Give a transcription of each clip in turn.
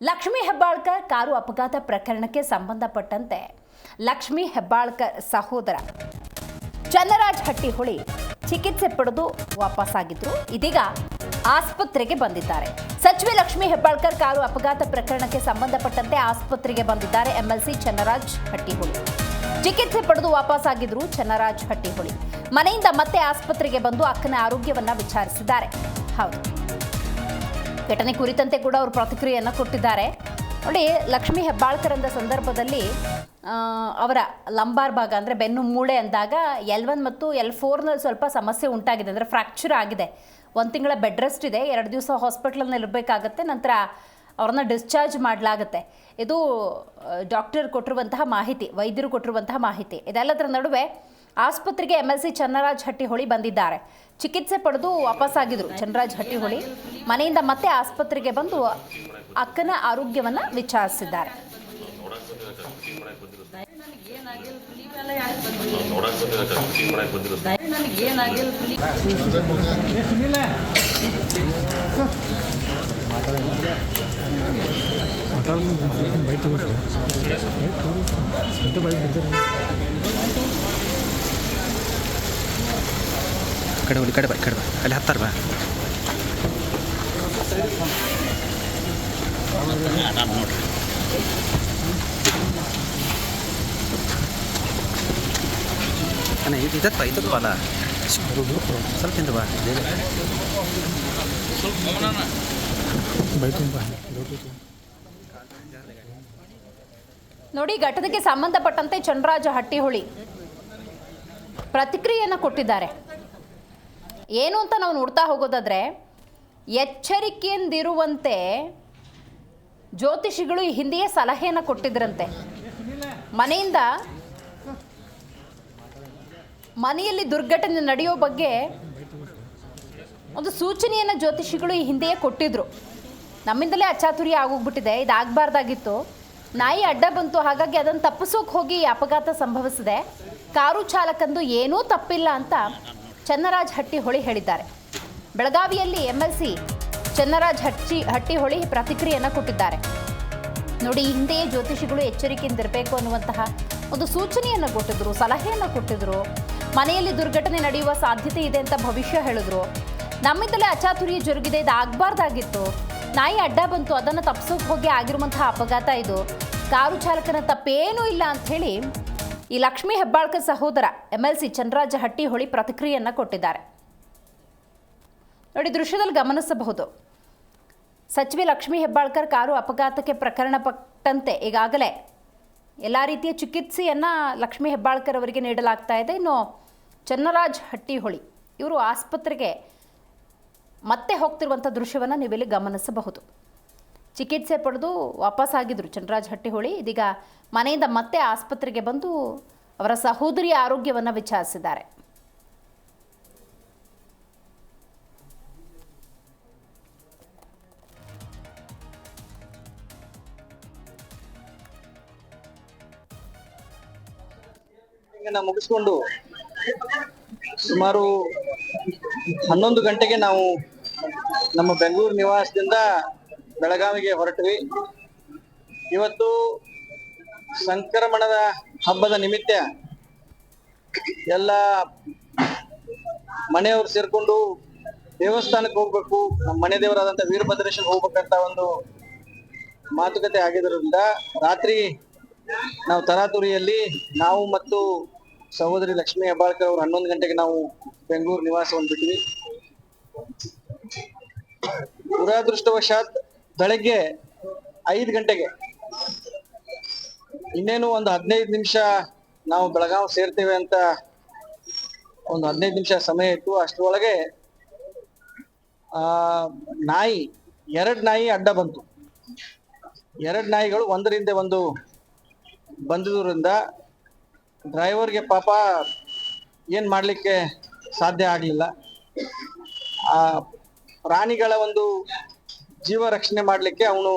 Lakshmi Hebbalkar car ಅಪಘಾತ ಪ್ರಕರಣಕ್ಕೆ ಸಂಬಂಧಪಟ್ಟಂತೆ ಲಕ್ಷ್ಮೀ ಹೆಬ್ಬಾಳ್ಕರ್ ಸಹೋದರ ಚನ್ನರಾಜ್ ಹಟ್ಟಿಹೊಳಿ ಚಿಕಿತ್ಸೆ ಪಡೆದು ವಾಪಸ್ಸಾಗಿದ್ರು ಇದೀಗ ಆಸ್ಪತ್ರೆಗೆ ಬಂದಿದ್ದಾರೆ. ಸಚಿವೆ ಲಕ್ಷ್ಮೀ ಹೆಬ್ಬಾಳ್ಕರ್ ಕಾರು ಅಪಘಾತ ಪ್ರಕರಣಕ್ಕೆ ಸಂಬಂಧಪಟ್ಟಂತೆ ಆಸ್ಪತ್ರೆಗೆ ಬಂದಿದ್ದಾರೆ ಎಂಎಲ್ಸಿ ಚನ್ನರಾಜ್ ಹಟ್ಟಿಹೊಳಿ. ಚಿಕಿತ್ಸೆ ಪಡೆದು ವಾಪಸ್ಸಾಗಿದ್ರು ಚನ್ನರಾಜ್ ಹಟ್ಟಿಹೊಳಿ. ಮನೆಯಿಂದ ಮತ್ತೆ ಆಸ್ಪತ್ರೆಗೆ ಬಂದು ಅಕ್ಕನ ಆರೋಗ್ಯವನ್ನ ವಿಚಾರಿಸಿದ್ದಾರೆ. ಹೌದು. ಘಟನೆ ಕುರಿತಂತೆ ಕೂಡ ಅವರು ಪ್ರತಿಕ್ರಿಯೆಯನ್ನು ಕೊಟ್ಟಿದ್ದಾರೆ. ನೋಡಿ, ಲಕ್ಷ್ಮೀ ಹೆಬ್ಬಾಳ್ಕರ್ ಅಂದ ಸಂದರ್ಭದಲ್ಲಿ ಅವರ ಲಂಬಾರ್ ಭಾಗ ಅಂದರೆ ಬೆನ್ನು ಮೂಳೆ ಅಂದಾಗ ಎಲ್ ಒನ್ ಮತ್ತು ಎಲ್ ಫೋರ್ನಲ್ಲಿ ಸ್ವಲ್ಪ ಸಮಸ್ಯೆ ಉಂಟಾಗಿದೆ, ಅಂದರೆ ಫ್ರ್ಯಾಕ್ಚರ್ ಆಗಿದೆ. ಒಂದು ತಿಂಗಳ ಬೆಡ್ ರೆಸ್ಟ್ ಇದೆ, ಎರಡು ದಿವಸ ಹಾಸ್ಪಿಟ್ಲಲ್ಲಿ ಇರಬೇಕಾಗತ್ತೆ ನಂತರ ಅವ್ರನ್ನ ಡಿಸ್ಚಾರ್ಜ್ ಮಾಡಲಾಗುತ್ತೆ. ಇದು ಡಾಕ್ಟರ್ ಕೊಟ್ಟಿರುವಂತಹ ಮಾಹಿತಿ, ವೈದ್ಯರು ಕೊಟ್ಟಿರುವಂತಹ ಮಾಹಿತಿ. ಇದೆಲ್ಲದರ ನಡುವೆ ಆಸ್ಪತ್ರೆಗೆ ಎಂಎಲ್ಸಿ ಚನ್ನರಾಜ್ ಹಟ್ಟಿಹೊಳಿ ಬಂದಿದ್ದಾರೆ. ಚಿಕಿತ್ಸೆ ಪಡೆದು ವಾಪಸ್ಸಾಗಿದ್ರು ಚನ್ನರಾಜ್ ಹಟ್ಟಿಹೊಳಿ ಮನೆಯಿಂದ ಮತ್ತೆ ಆಸ್ಪತ್ರೆಗೆ ಬಂದು ಅಕ್ಕನ ಆರೋಗ್ಯವನ್ನ ವಿಚಾರಿಸಿದ್ದಾರೆ. ಬೈಟ್ ಬಂದಿರಕ್ಕ ಕಡೆ ಹೋಗಿ ಕಡೆ ಬಾ ಕಡೆ ಬಾ. ಅಲ್ಲಿ ಹತ್ತಾರ ಬಾ. ಅಣ್ಣ, ಇದು ಇದತ್ತು ಬಾ ಅಲ್ಲ. ಬಾ. ನೋಡಿ ಘಟನೆಗೆ ಸಂಬಂಧಪಟ್ಟಂತೆ ಚನ್ನರಾಜ ಹಟ್ಟಿಹೊಳಿ ಪ್ರತಿಕ್ರಿಯೆಯನ್ನು ಕೊಟ್ಟಿದ್ದಾರೆ. ಏನು ಅಂತ ನಾವು ನೋಡ್ತಾ ಹೋಗೋದಾದರೆ, ಎಚ್ಚರಿಕೆಯಿಂದಿರುವಂತೆ ಜ್ಯೋತಿಷಿಗಳು ಈ ಹಿಂದೆಯೇ ಸಲಹೆಯನ್ನು ಕೊಟ್ಟಿದ್ರಂತೆ. ಮನೆಯಿಂದ ಮನೆಯಲ್ಲಿ ದುರ್ಘಟನೆ ನಡೆಯೋ ಬಗ್ಗೆ ಒಂದು ಸೂಚನೆಯನ್ನು ಜ್ಯೋತಿಷಿಗಳು ಈ ಹಿಂದೆಯೇ ಕೊಟ್ಟಿದ್ರು. ನಮ್ಮಿಂದಲೇ ಅಚಾತುರ್ಯ ಆಗೋಗ್ಬಿಟ್ಟಿದೆ, ಇದಾಗಬಾರ್ದಾಗಿತ್ತು. ನಾಯಿ ಅಡ್ಡ ಬಂತು, ಹಾಗಾಗಿ ಅದನ್ನು ತಪ್ಪಿಸೋಕೆ ಹೋಗಿ ಅಪಘಾತ ಸಂಭವಿಸಿದೆ. ಕಾರು ಚಾಲಕಂದು ಏನೂ ತಪ್ಪಿಲ್ಲ ಅಂತ ಚನ್ನರಾಜ್ ಹಟ್ಟಿಹೊಳಿ ಹೇಳಿದ್ದಾರೆ. ಬೆಳಗಾವಿಯಲ್ಲಿ ಎಂಎಲ್ಸಿ ಚನ್ನರಾಜ್ ಹಟ್ಟಿ ಹಟ್ಟಿಹೊಳಿ ಪ್ರತಿಕ್ರಿಯೆಯನ್ನು ಕೊಟ್ಟಿದ್ದಾರೆ. ನೋಡಿ ಹಿಂದೆಯೇ ಜ್ಯೋತಿಷಿಗಳು ಎಚ್ಚರಿಕೆಯಿಂದಿರಬೇಕು ಅನ್ನುವಂತಹ ಒಂದು ಸೂಚನೆಯನ್ನು ಕೊಟ್ಟಿದ್ರು, ಸಲಹೆಯನ್ನು ಕೊಟ್ಟಿದ್ರು. ಮನೆಯಲ್ಲಿ ದುರ್ಘಟನೆ ನಡೆಯುವ ಸಾಧ್ಯತೆ ಇದೆ ಅಂತ ಭವಿಷ್ಯ ಹೇಳಿದ್ರು. ನಮ್ಮಿಂದಲೇ ಅಚಾತುರ್ಯ ಜರುಗಿದೆ, ಇದು ಆಗಬಾರ್ದಾಗಿತ್ತು. ನಾಯಿ ಅಡ್ಡ ಬಂತು, ಅದನ್ನು ತಪ್ಪಿಸೋಕೆ ಹೋಗಿ ಆಗಿರುವಂತಹ ಅಪಘಾತ ಇದು. ಕಾರು ಚಾಲಕನ ತಪ್ಪೇನೂ ಇಲ್ಲ ಅಂತ ಹೇಳಿ ಈ ಲಕ್ಷ್ಮಿ ಹೆಬ್ಬಾಳ್ಕರ್ ಸಹೋದರ ಎಂಎಲ್ಸಿ ಚನ್ನರಾಜ ಹಟ್ಟಿಹೊಳಿ ಪ್ರತಿಕ್ರಿಯೆಯನ್ನು ಕೊಟ್ಟಿದ್ದಾರೆ. ನೋಡಿ, ದೃಶ್ಯದಲ್ಲಿ ಗಮನಿಸಬಹುದು. ಸಚಿವೆ ಲಕ್ಷ್ಮೀ ಹೆಬ್ಬಾಳ್ಕರ್ ಕಾರು ಅಪಘಾತಕ್ಕೆ ಪ್ರಕರಣ ಪಟ್ಟಂತೆ ಈಗಾಗಲೇ ಎಲ್ಲ ರೀತಿಯ ಚಿಕಿತ್ಸೆಯನ್ನು ಲಕ್ಷ್ಮೀ ಹೆಬ್ಬಾಳ್ಕರ್ ಅವರಿಗೆ ನೀಡಲಾಗ್ತಾ ಇದೆ. ಇನ್ನು ಚನ್ನರಾಜ್ ಹಟ್ಟಿಹೊಳಿ ಇವರು ಆಸ್ಪತ್ರೆಗೆ ಮತ್ತೆ ಹೋಗ್ತಿರುವಂಥ ದೃಶ್ಯವನ್ನು ನೀವಿಲ್ಲಿ ಗಮನಿಸಬಹುದು. ಚಿಕಿತ್ಸೆ ಪಡೆದು ವಾಪಸ್ಸಾಗಿದ್ದರು ಚನ್ನರಾಜ್ ಹಟ್ಟಿಹೊಳಿ ಇದೀಗ ಮನೆಯಿಂದ ಮತ್ತೆ ಆಸ್ಪತ್ರೆಗೆ ಬಂದು ಅವರ ಸಹೋದರಿಯ ಆರೋಗ್ಯವನ್ನು ವಿಚಾರಿಸಿದ್ದಾರೆ. ಮುಗಿಸ್ಕೊಂಡು ಸುಮಾರು ಹನ್ನೊಂದು ಗಂಟೆಗೆ ನಾವು ನಮ್ಮ ಬೆಂಗಳೂರು ನಿವಾಸದಿಂದ ಬೆಳಗಾವಿಗೆ ಹೊರಟ್ವಿ. ಇವತ್ತು ಸಂಕ್ರಮಣದ ಹಬ್ಬದ ನಿಮಿತ್ತ ಎಲ್ಲ ಮನೆಯವರು ಸೇರ್ಕೊಂಡು ದೇವಸ್ಥಾನಕ್ಕೆ ಹೋಗ್ಬೇಕು. ನಮ್ಮ ಮನೆ ದೇವರಾದಂತ ವೀರಭದ್ರೇಶ್ವರ ಹೋಗ್ಬೇಕಂತ ಒಂದು ಮಾತುಕತೆ ಆಗಿದ್ದರಿಂದ ರಾತ್ರಿ ನಾವು ತರಾತುರಿಯಲ್ಲಿ ನಾವು ಮತ್ತು ಸಹೋದರಿ ಲಕ್ಷ್ಮೀ ಹೆಬ್ಬಾಳ್ಕರ್ ಅವರು ಹನ್ನೊಂದು ಗಂಟೆಗೆ ನಾವು ಬೆಂಗಳೂರು ನಿವಾಸವನ್ನು ಬಿಟ್ವಿ. ದುರಾದೃಷ್ಟವಶಾತ್ ಬೆಳಗ್ಗೆ ಐದು ಗಂಟೆಗೆ. ಇನ್ನೇನು ಒಂದು ಹದಿನೈದು ನಿಮಿಷ ನಾವು ಬೆಳಗಾವ್ ಸೇರ್ತೇವೆ ಅಂತ ಒಂದು ಹದಿನೈದು ನಿಮಿಷ ಸಮಯ ಇತ್ತು. ಅಷ್ಟರೊಳಗೆ, ಆ, ನಾಯಿ, ಎರಡು ನಾಯಿ ಅಡ್ಡ ಬಂತು. ಎರಡು ನಾಯಿಗಳು ಒಂದರಿಂದ ಒಂದು ಬಂದಿದ್ದರಿಂದ ಡ್ರೈವರ್ಗೆ ಪಾಪ ಏನು ಮಾಡ್ಲಿಕ್ಕೆ ಸಾಧ್ಯ ಆಗಲಿಲ್ಲ. ಆ, ಪ್ರಾಣಿಗಳ ಒಂದು ಜೀವ ರಕ್ಷಣೆ ಮಾಡ್ಲಿಕ್ಕೆ ಅವನು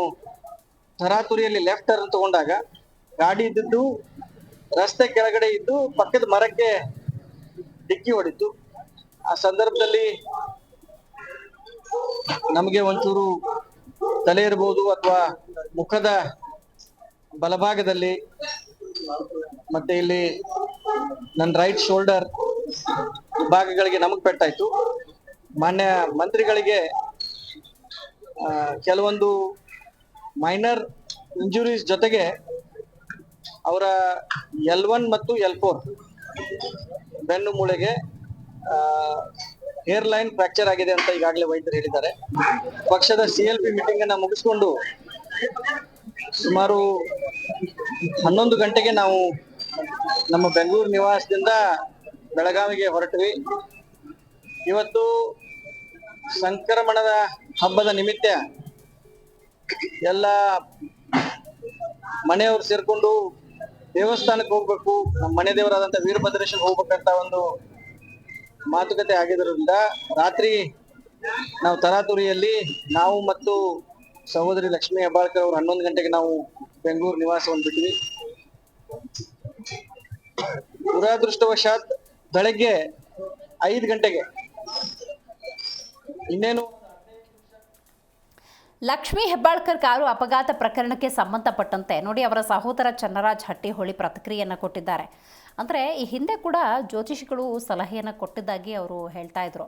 ತರಾತುರಿಯಲ್ಲಿ ಲೆಫ್ಟ್ ಟರ್ನ್ ತಗೊಂಡಾಗ ಗಾಡಿ ಇದ್ದಿದ್ದು ರಸ್ತೆ ಕೆಳಗಡೆ ಇದ್ದು ಪಕ್ಕದ ಮರಕ್ಕೆ ಡಿಕ್ಕಿ ಹೊಡಿತು ಆ ಸಂದರ್ಭದಲ್ಲಿ ನಮಗೆ ಒಂಚೂರು ತಲೆ ಇರ್ಬೋದು ಅಥವಾ ಮುಖದ ಬಲಭಾಗದಲ್ಲಿ ಮತ್ತೆ ಇಲ್ಲಿ ನನ್ನ ರೈಟ್ ಶೋಲ್ಡರ್ ಭಾಗಗಳಿಗೆ ನಮಗ್ ಪೆಟ್ಟಾಯ್ತು. ಮಾನ್ಯ ಮಂತ್ರಿಗಳಿಗೆ ಕೆಲವೊಂದು ಮೈನರ್ ಇಂಜುರೀಸ್ ಜೊತೆಗೆ ಅವರ ಎಲ್ ಒನ್ ಮತ್ತು ಎಲ್ ಫೋರ್ ಬೆನ್ನು ಮೂಳೆಗೆ ಹೇರ್ ಲೈನ್ ಫ್ರಾಕ್ಚರ್ ಆಗಿದೆ ಅಂತ ಈಗಾಗಲೇ ವೈದ್ಯರು ಹೇಳಿದ್ದಾರೆ. ಪಕ್ಷದ ಸಿ ಎಲ್ ಪಿ ಮೀಟಿಂಗ್ ಅನ್ನ ಮುಗಿಸ್ಕೊಂಡು ಸುಮಾರು ಹನ್ನೊಂದು ಗಂಟೆಗೆ ನಾವು ನಮ್ಮ ಬೆಂಗಳೂರು ನಿವಾಸದಿಂದ ಬೆಳಗಾವಿಗೆ ಹೊರಟ್ವಿ. ಇವತ್ತು ಸಂಕ್ರಮಣದ ಹಬ್ಬದ ನಿಮಿತ್ತ ಎಲ್ಲ ಮನೆಯವರು ಸೇರ್ಕೊಂಡು ದೇವಸ್ಥಾನಕ್ಕೆ ಹೋಗ್ಬೇಕು. ನಮ್ಮ ಮನೆ ದೇವರಾದಂತ ವೀರಭದ್ರೇಶ್ವರ ಹೋಗ್ಬೇಕಂತ ಒಂದು ಮಾತುಕತೆ ಆಗಿದ್ದರಿಂದ ರಾತ್ರಿ ನಾವು ತರಾತುರಿಯಲ್ಲಿ ನಾವು ಮತ್ತು ಸಹೋದರಿ ಲಕ್ಷ್ಮೀ ಹೆಬ್ಬಾಳ್ಕರ್ ಅವರು ಹನ್ನೊಂದು ಗಂಟೆಗೆ ನಾವು ಬೆಂಗಳೂರು ನಿವಾಸವನ್ನು ಬಿಟ್ವಿ ದುರಾದೃಷ್ಟವಶಾತ್ ಬೆಳಗ್ಗೆ ಐದು ಗಂಟೆಗೆ ಇನ್ನೇನು? ಲಕ್ಷ್ಮೀ ಹೆಬ್ಬಾಳ್ಕರ್ ಕಾರು ಅಪಘಾತ ಪ್ರಕರಣಕ್ಕೆ ಸಂಬಂಧಪಟ್ಟಂತೆ ನೋಡಿ ಅವರ ಸಹೋದರ ಚನ್ನರಾಜ್ ಹಟ್ಟಿಹೊಳಿ ಪ್ರತಿಕ್ರಿಯೆಯನ್ನು ಕೊಟ್ಟಿದ್ದಾರೆ. ಅಂದರೆ ಈ ಹಿಂದೆ ಕೂಡ ಜ್ಯೋತಿಷಿಗಳು ಸಲಹೆಯನ್ನು ಕೊಟ್ಟಿದ್ದಾಗಿ ಅವರು ಹೇಳ್ತಾ ಇದ್ರು.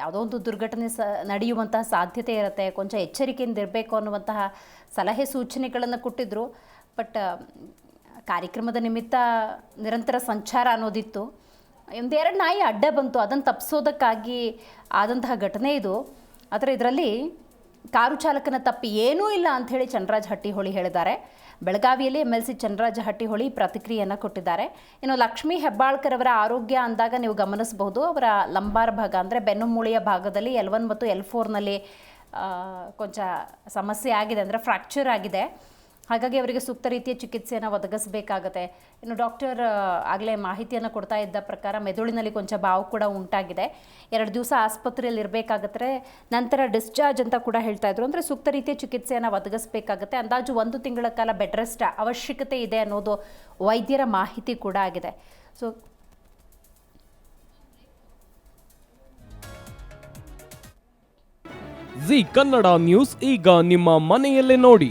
ಯಾವುದೋ ಒಂದು ದುರ್ಘಟನೆ ಸ, ನಡೆಯುವಂತಹ ಸಾಧ್ಯತೆ ಇರುತ್ತೆ, ಕೊಂಚ ಎಚ್ಚರಿಕೆಯಿಂದ ಇರಬೇಕು ಅನ್ನುವಂತಹ ಸಲಹೆ ಸೂಚನೆಗಳನ್ನು ಕೊಟ್ಟಿದ್ದರು ಬಟ್ ಕಾರ್ಯಕ್ರಮದ ನಿಮಿತ್ತ ನಿರಂತರ ಸಂಚಾರ ಅನ್ನೋದಿತ್ತು. ಒಂದೆರಡು ನಾಯಿ ಅಡ್ಡ ಬಂತು. ಅದನ್ನು ತಪ್ಪಿಸೋದಕ್ಕಾಗಿ ಆದಂತಹ ಘಟನೆ ಇದು. ಆದರೆ ಇದರಲ್ಲಿ ಕಾರು ಚಾಲಕನ ತಪ್ಪು ಏನೂ ಇಲ್ಲ ಅಂಥೇಳಿ ಚನ್ನರಾಜ್ ಹಟ್ಟಿಹೊಳಿ ಹೇಳಿದ್ದಾರೆ. ಬೆಳಗಾವಿಯಲ್ಲಿ M L C Channaraja Hattiholi ಪ್ರತಿಕ್ರಿಯೆಯನ್ನು ಕೊಟ್ಟಿದ್ದಾರೆ. ಇನ್ನು ಲಕ್ಷ್ಮೀ ಹೆಬ್ಬಾಳ್ಕರ್ ಅವರ ಆರೋಗ್ಯ ಅಂದಾಗ ನೀವು ಗಮನಿಸಬಹುದು. ಅವರ ಲಂಬಾರ್ ಭಾಗ ಅಂದರೆ ಬೆನ್ನುಮೂಳೆಯ ಭಾಗದಲ್ಲಿ ಎಲ್ ಒನ್ ಮತ್ತು ಎಲ್ ಫೋರ್ನಲ್ಲಿ ಕೊಂಚ ಸಮಸ್ಯೆ ಆಗಿದೆ ಅಂದರೆ ಫ್ರ್ಯಾಕ್ಚರ್ ಆಗಿದೆ. ಹಾಗಾಗಿ ಅವರಿಗೆ ಸೂಕ್ತ ರೀತಿಯ ಚಿಕಿತ್ಸೆಯನ್ನು ಒದಗಿಸಬೇಕಾಗತ್ತೆ. ಇನ್ನು ಡಾಕ್ಟರ್ ಆಗಲೇ ಮಾಹಿತಿಯನ್ನು ಕೊಡ್ತಾ ಇದ್ದ ಪ್ರಕಾರ ಮೆದುಳಿನಲ್ಲಿ ಕೊಂಚ ಬಾವು ಕೂಡ ಉಂಟಾಗಿದೆ. ಎರಡು ದಿವಸ ಆಸ್ಪತ್ರೆಯಲ್ಲಿ ಇರಬೇಕಾಗತ್ತೆ ನಂತರ ಡಿಸ್ಚಾರ್ಜ್ ಅಂತ ಕೂಡ ಹೇಳ್ತಾ ಇದ್ರು. ಅಂದರೆ ಸೂಕ್ತ ರೀತಿಯ ಚಿಕಿತ್ಸೆಯನ್ನು ಒದಗಿಸಬೇಕಾಗತ್ತೆ. ಅಂದಾಜು ಒಂದು ತಿಂಗಳ ಕಾಲ ಬೆಡ್ ರೆಸ್ಟ್ ಅವಶ್ಯಕತೆ ಇದೆ ಅನ್ನೋದು ವೈದ್ಯರ ಮಾಹಿತಿ ಕೂಡ ಆಗಿದೆ. ಸೊ ಜಿ ಕನ್ನಡ ನ್ಯೂಸ್ ಈಗ ನಿಮ್ಮ ಮನೆಯಲ್ಲೇ ನೋಡಿ.